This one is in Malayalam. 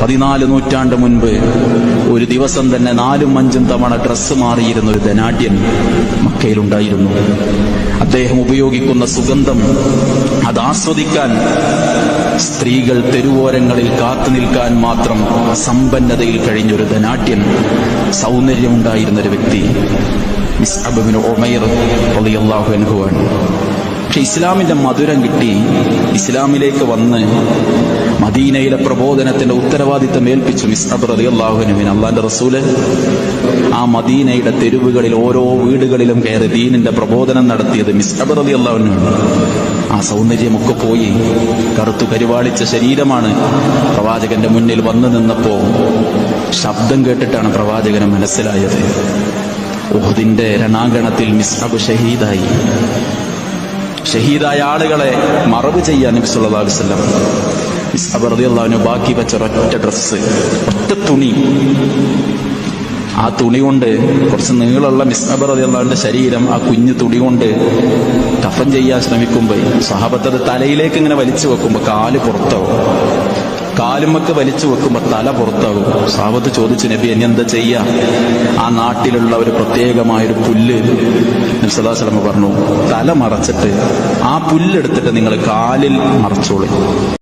പതിനാല് നൂറ്റാണ്ട് മുൻപ് ഒരു ദിവസം തന്നെ നാലും അഞ്ചും തവണ ഡ്രസ്സ് മാറിയിരുന്ന ഒരു ധനാഢ്യൻ മക്കയിലുണ്ടായിരുന്നു. അദ്ദേഹം ഉപയോഗിക്കുന്ന സുഗന്ധം അത് ആസ്വദിക്കാൻ സ്ത്രീകൾ തെരുവോരങ്ങളിൽ കാത്തു നിൽക്കാൻ മാത്രം സമ്പന്നതയിൽ കഴിഞ്ഞൊരു ധനാട്യൻ സൗന്ദര്യമുണ്ടായിരുന്ന ഒരു വ്യക്തി റളിയല്ലാഹു പക്ഷെ ഇസ്ലാമിന്റെ മധുരം കിട്ടി ഇസ്ലാമിലേക്ക് വന്ന് മദീനയിലെ പ്രബോധനത്തിന്റെ ഉത്തരവാദിത്തം ഏൽപ്പിച്ചു മിസ്അബ് റളിയല്ലാഹുവിന് അള്ളാന്റെ റസൂൽ ആ മദീനയുടെ തെരുവുകളിൽ ഓരോ വീടുകളിലും കയറി ദീനിന്റെ പ്രബോധനം നടത്തിയത് മിസ്അബ് റളിയല്ലാഹുവിന് ആ സൗന്ദര്യമൊക്കെ പോയി. കറുത്തു കരുവാളിച്ച ശരീരമാണ് പ്രവാചകന്റെ മുന്നിൽ വന്നു നിന്നപ്പോ ശബ്ദം കേട്ടിട്ടാണ് പ്രവാചകന് മനസ്സിലായത്. ഉഹുദിന്റെ രണാങ്കണത്തിൽ മിസ്അബ് ഷഹീദായി. ഷഹീദായ ആളുകളെ മറവ് ചെയ്യാൻ നബി ബാക്കി വെച്ച ഒറ്റ ഡ്രസ്സ് ഒറ്റ തുണി. ആ തുണി കൊണ്ട് കുറച്ച് നീളമുള്ള റളിയല്ലാഹുവിന്റെ ശരീരം ആ കുഞ്ഞു തുണി കൊണ്ട് കഫൻ ചെയ്യാൻ ശ്രമിക്കുമ്പോൾ സഹാബത്തത് തലയിലേക്ക് ഇങ്ങനെ വലിച്ചു വെക്കുമ്പോൾ കാൽ പുറത്താവും. കാലുമൊക്കെ വലിച്ചു വെക്കുമ്പോൾ തല പുറത്താകും സാവത്ത് ചോദിച്ചു നബി എന്നെ എന്താ ചെയ്യാ? ആ നാട്ടിലുള്ള ഒരു പ്രത്യേകമായ ഒരു പുല്ല് സദാസലമ പറഞ്ഞു തല മറച്ചിട്ട് ആ പുല്ലെടുത്തിട്ട് നിങ്ങൾ കാലിൽ മറച്ചോളി.